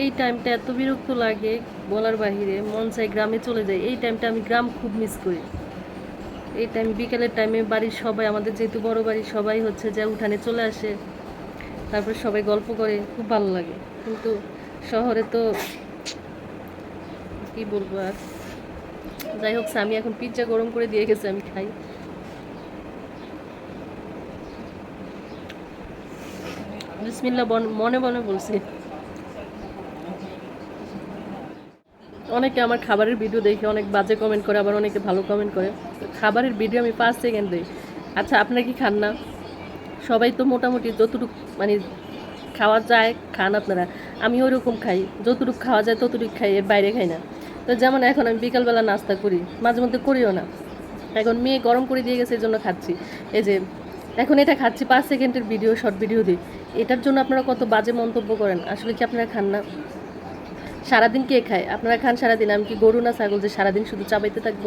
এই টাইমটা এত বিরক্ত লাগে বলার বাহিরে, মন চাই গ্রামে চলে যায় এই টাইমটা আমি গ্রাম খুব মিস করি। এই টাইম বিকেলের টাইমে বাড়ির সবাই, আমাদের যেহেতু বড় বাড়ি, সবাই হচ্ছে যে উঠানে চলে আসে। তারপর সবাই গল্প করে, খুব ভালো লাগে। কিন্তু শহরে তো কি বলব আর? যাই হোক আমি এখন পিৎজা গরম করে দিয়ে গেছে, আমি খাই। বিসমিল্লা মনে মনে বলছি। অনেকে আমার খাবারের ভিডিও দেখে অনেক বাজে কমেন্ট করে, আবার অনেকে ভালো কমেন্ট করে। খাবারের ভিডিও আমি পাঁচ সেকেন্ড দিই। আচ্ছা আপনারা কি খান না? সবাই তো মোটামুটি যতটুকু মানে খাওয়া যায়, খান আপনারা। আমি ওরকম খাই। যতটুকু খাওয়া যায়, ততটুকু খাই, এর বাইরে খাই না। তো যেমন এখন আমি বিকালবেলা নাস্তা করি, মাঝে মধ্যে করিও না। এখন মেয়ে গরম করে দিয়ে গেছে এই জন্য খাচ্ছি। এই যে, এখন এটা খাচ্ছি, পাঁচ সেকেন্ডের ভিডিও শর্ট ভিডিও দিই। এটার জন্য আপনারা কত বাজে মন্তব্য করেন? আসলে কি আপনারা খান না? সারাদিন কে খায়? আপনারা খান সারাদিন, আমি কি গরু না ছাগল যে সারাদিন শুধু চাবাইতে থাকব?